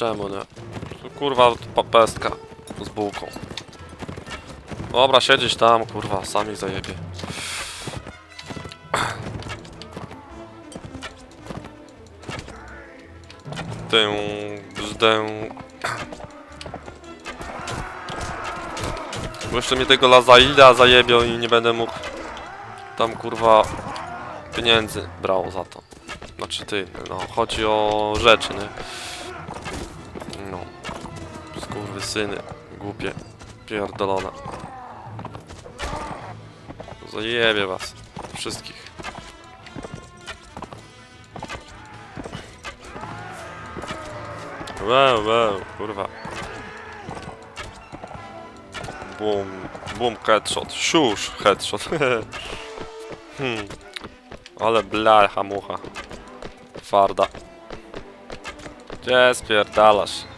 Czemu nie? Tu, Kurwa, pa- pestka z bułką. Dobra, siedzieć tam, kurwa, sami zajebie. Tę, bzdę. Bo jeszcze mnie tego Lazaida zajebią i nie będę mógł tam kurwa pieniędzy brał za to. Znaczy ty, no chodzi o rzeczy, nie? Syny, głupie, pierdolone. Zajebie was. Wszystkich. Wow, wow, kurwa. Boom, boom, headshot. Szusz, headshot. hmm. Ale blacha mucha. Farda. Gdzie spierdalasz?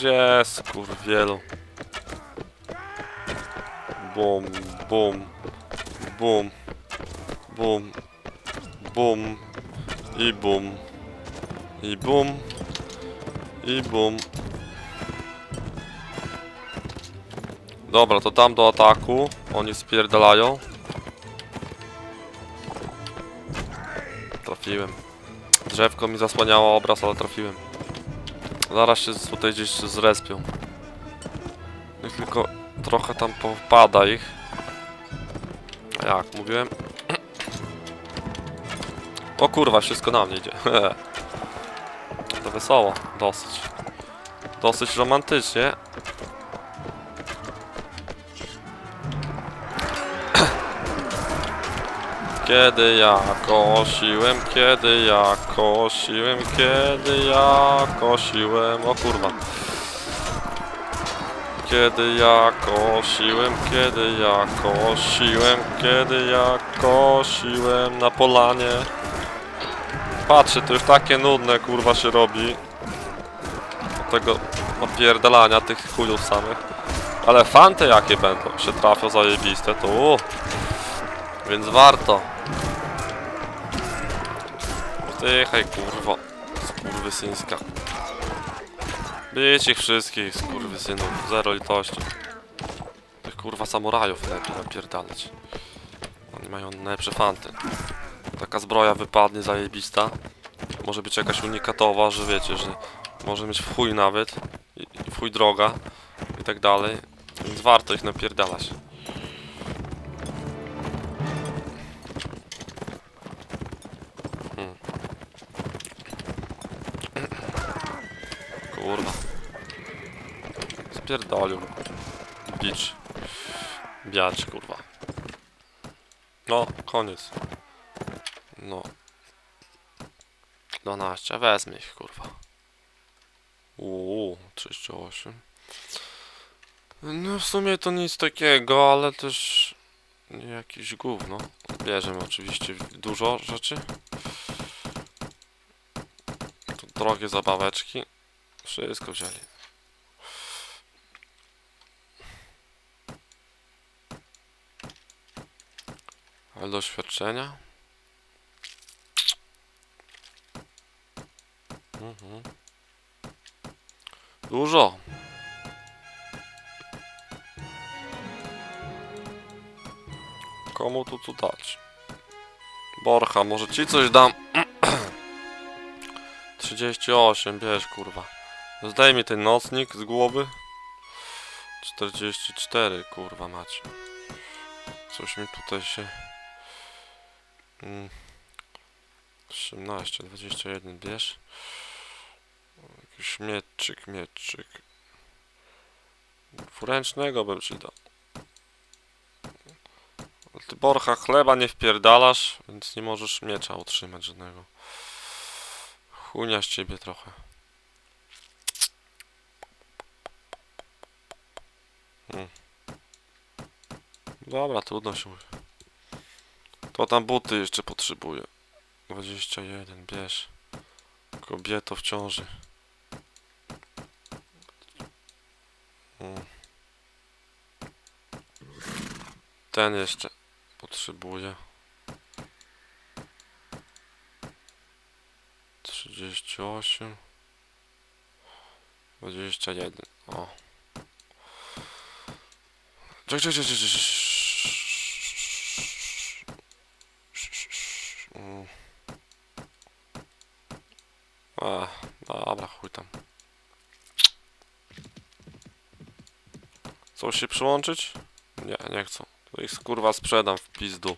Gdzie skurwielu? Bum, bum, bum, bum, bum i bum, i bum, i bum. Dobra, to tam do ataku. Oni spierdalają. Trafiłem. Drzewko mi zasłaniało obraz, ale trafiłem. Zaraz się tutaj gdzieś zrespią. Niech tylko trochę tam popada ich. Jak mówiłem? O kurwa, wszystko na mnie idzie. To wesoło, dosyć. Dosyć romantycznie. Kiedy ja kosiłem, kiedy ja kosiłem, kiedy ja kosiłem, o kurwa. Kiedy ja kosiłem, kiedy ja kosiłem, kiedy ja kosiłem na polanie. Patrzę, to już takie nudne kurwa się robi. Od tego opierdalania tych chujów samych. Ale fanty jakie będą, się trafią zajebiste, to u. Więc warto. Zdychaj kurwo, skurwysyńska. Bić ich wszystkich, skurwysynów, zero litości. Tych kurwa samurajów lepiej napierdalać. Oni mają najlepsze fanty. Taka zbroja wypadnie zajebista. Może być jakaś unikatowa, że wiecie, że może mieć w chuj nawet. I w chuj droga. I tak dalej. Więc warto ich napierdalać. Spierdolił. Bicz. Biacz, kurwa. No, koniec. No. 12, wezmę ich, kurwa. Uuu, 38. No w sumie to nic takiego, ale też jakiś gówno. Bierzemy oczywiście dużo rzeczy. Drogie zabaweczki. Wszystko wzięli. Ale doświadczenia? Mhm. Dużo. Komu tu tu dać? Borcha, może ci coś dam? 38, bierz kurwa. Zdaj mi ten nocnik z głowy. 44, kurwa mać. Coś mi tutaj się... Mm. 18, 21, bierz. Jakiś mieczyk, mieczyk. Dwuręcznego bym ci Ty Borcha chleba nie wpierdalasz, więc nie możesz miecza utrzymać żadnego. Chunia z ciebie trochę. Hmm. Dobra, trudno się mówi. To tam buty jeszcze potrzebuję. 21, bierz. Kobieto w ciąży. Hmm. Ten jeszcze potrzebuję. 30 48 21 o Czekaj, czekaj, czekaj, czekaj. Mm. A, dobra, chuj tam. Chcą się przyłączyć? Nie, nie chcą. To ich kurwa sprzedam w pizdu.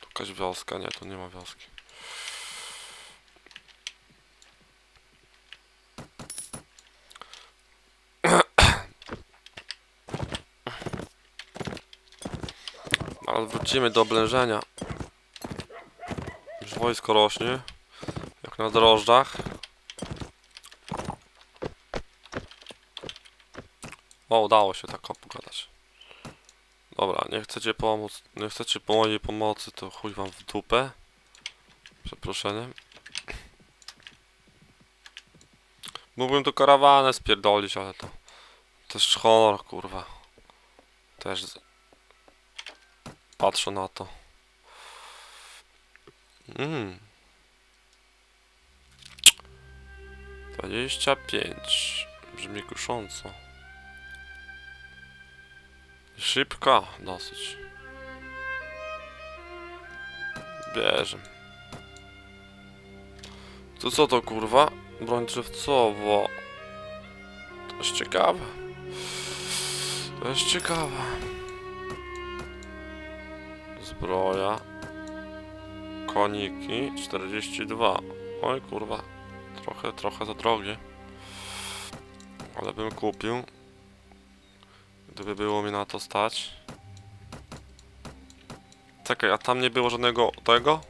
Tu jakaś wioska, nie, tu nie ma wioski. Ale wrócimy do oblężenia. Wojsko rośnie. Jak na drożdżach. O, udało się tak pogadać. Dobra, nie chcecie pomóc, nie chcecie po mojej pomocy, to chuj wam w dupę. Przeproszeniem. Mógłbym tu karawanę spierdolić, ale to też honor, kurwa. Też patrzę na to. Mm. 25. Brzmi kusząco. Szybka dosyć. Bierze. To co to kurwa? Broń drzewcowo. To jest ciekawe. To jest ciekawe. Zbroja. Koniki 42. Oj kurwa. Trochę, trochę za drogie. Ale bym kupił. Gdyby było mi na to stać. Czekaj, a tam nie było żadnego tego?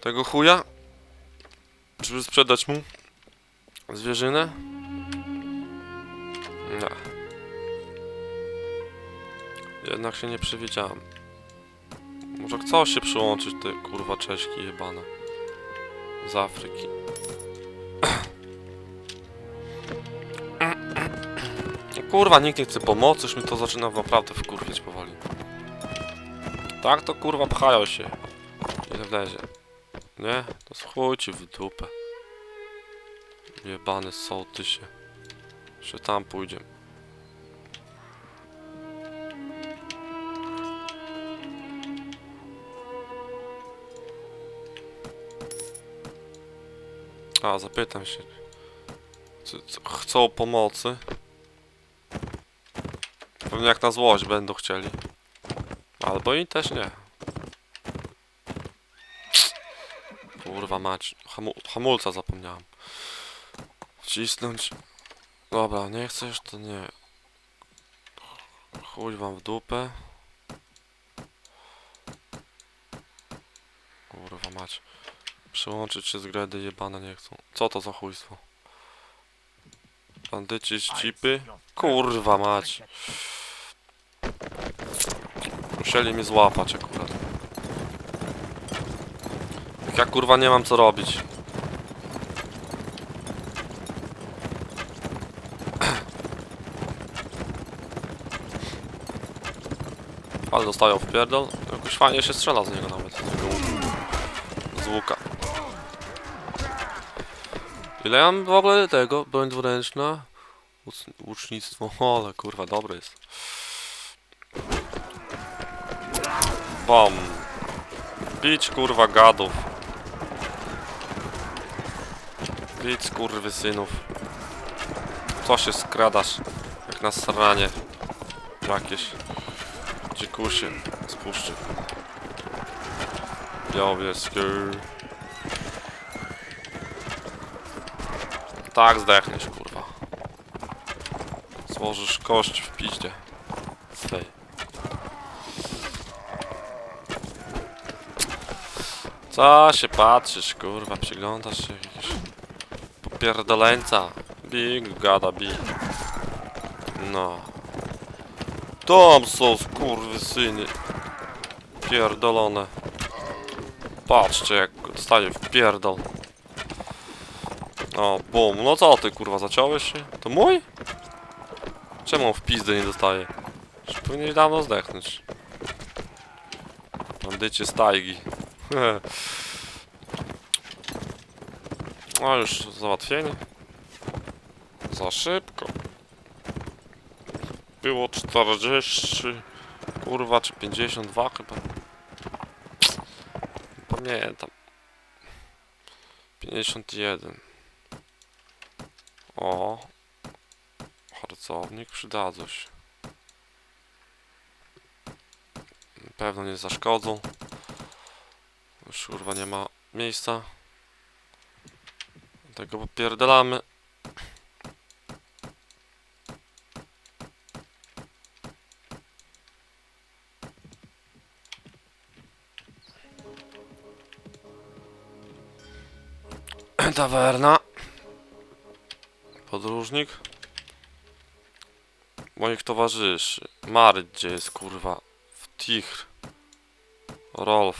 Tego chuja? Żeby sprzedać mu? Zwierzynę? Nie. Jednak się nie przewidziałem. Może chcą się przyłączyć te kurwa cześki jebane. Z Afryki. Kurwa, nikt nie chce pomocy, już mi to zaczyna naprawdę wkurwiać powoli. Tak to kurwa pchają się. Ile wlezie. Nie? To schujcie w dupę. Jebany sołtysie. Jeszcze tam pójdzie. A, zapytam się. Czy, co, chcą pomocy? Pewnie jak na złość będą chcieli. Albo i też nie. Kurwa mać. Hamu hamulca zapomniałem. Wcisnąć. Dobra, nie chcesz to nie. Chuj wam w dupę. Kurwa mać. Przyłączyć się z gredy jebane nie chcą. Co to za chujstwo? Bandyci z cipy? Kurwa mać. Musieli mnie złapać akurat. Jak ja kurwa nie mam co robić. Ale dostają w pierdol. Jakoś fajnie się strzela z niego nawet. Z, z łuka. Ile mam w ogóle tego? Broń dwuręczna? Łuc- Łucznictwo. O, ale kurwa, dobre jest. Bom. Bić kurwa gadów. Bić kurwy synów. Co się skradasz? Jak na sranie. Jakieś. Dzikusie. Spuszczy. Białowieski. Tak zdechniesz kurwa. Złożysz kość w piździe. Tej. Co się patrzysz, kurwa, przyglądasz się jakiegoś popierdoleńca. Big gada big. No. Tam są skurwy syny. Pierdolone. Patrzcie jak staje w pierdol. O, bum. No co ty kurwa, zaciąłeś się? To mój? Czemu on w pizdę nie dostaje? Już powinien dawno zdechnąć. Bandycie z tajgi. O, już załatwienie. Za szybko. Było 40, kurwa, czy 52 chyba. Pamiętam. 51. O. Harcownik przydadzą się. Pewno nie zaszkodzą. Już kurwa nie ma miejsca. Tego popierdalamy. Tawerna. Podróżnik. Moich towarzyszy. Maryt gdzie jest kurwa? W Tichr. Rolf.